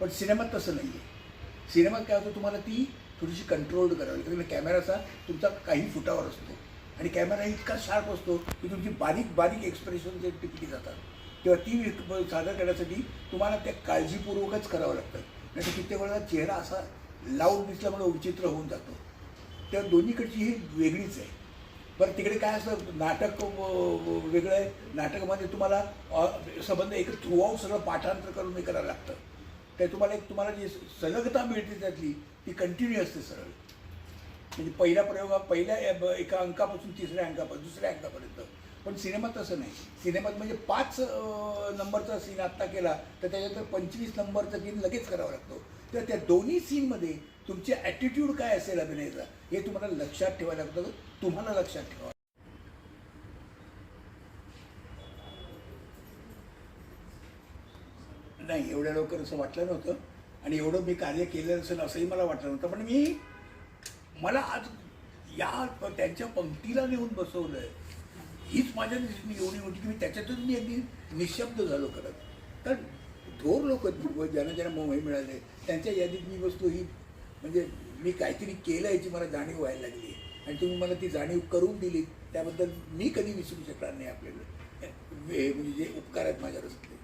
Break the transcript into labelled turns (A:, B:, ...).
A: पण सिनेमात तसं नाही आहे सिनेमात काय होतं तुम्हाला ती थोडीशी कंट्रोल्ड करावी लागते. कॅमेराचा तुमचा काही फुटावर असतो. आणि कॅमेरा इतका शार्प असतो की तुमची बारीक बारीक एक्सप्रेशन जे टिकली जातात तेव्हा ती सादर करण्यासाठी तुम्हाला त्या काळजीपूर्वकच करावं लागतं. नाही तर कित्येक वेळेला चेहरा असा लावून दिसल्यामुळे विचित्र होऊन जातो. तेव्हा दोन्हीकडची ही वेगळीच आहे. बरं तिकडे काय असतं नाटक वेगळं आहे. नाटकामध्ये तुम्हाला संबंध एक थ्रूआउट सगळं पाठांतर करून हे करायला लागतं. ते तुम्हाला एक तुम्हाला जी सलगता मिळते त्यातली ती कंटिन्यू असते सरळ. म्हणजे पहिल्या प्रयोगा पहिल्या एका अंकापासून तिसऱ्या अंकापासून दुसऱ्या अंकापर्यंत. पण सिनेमात तसं नाही. सिनेमात म्हणजे पाच नंबरचा सीन आत्ता केला तर त्याच्यानंतर पंचवीस नंबरचा सीन लगेच करावा लागतो. तर त्या दोन्ही सीनमध्ये तुमचे ॲटिट्यूड काय असेल अभिनयाचा हे तुम्हाला लक्षात ठेवायला लागतं. तुम्हाला लक्षात ठेवा नाही एवढ्या लवकर असं वाटलं नव्हतं. आणि एवढं मी कार्य केलं असेल असंही मला वाटलं नव्हतं. पण मी मला आज या त्यांच्या पंक्तीला नेऊन बसवलं आहे हीच माझ्या एवढी होती की मी त्याच्यातून मी अगदी निशब्द झालो करत तर थोर लोक ज्यांना ज्यांना मोह मिळाले त्यांच्या यादीत मी वस्तू ही म्हणजे मी काहीतरी केलं याची मला जाणीव व्हायला लागली. आणि तुम्ही मला ती जाणीव करून दिली त्याबद्दल मी कधी विसरू शकणार नाही आपल्याला. म्हणजे जे उपकार आहेत माझ्यावर असले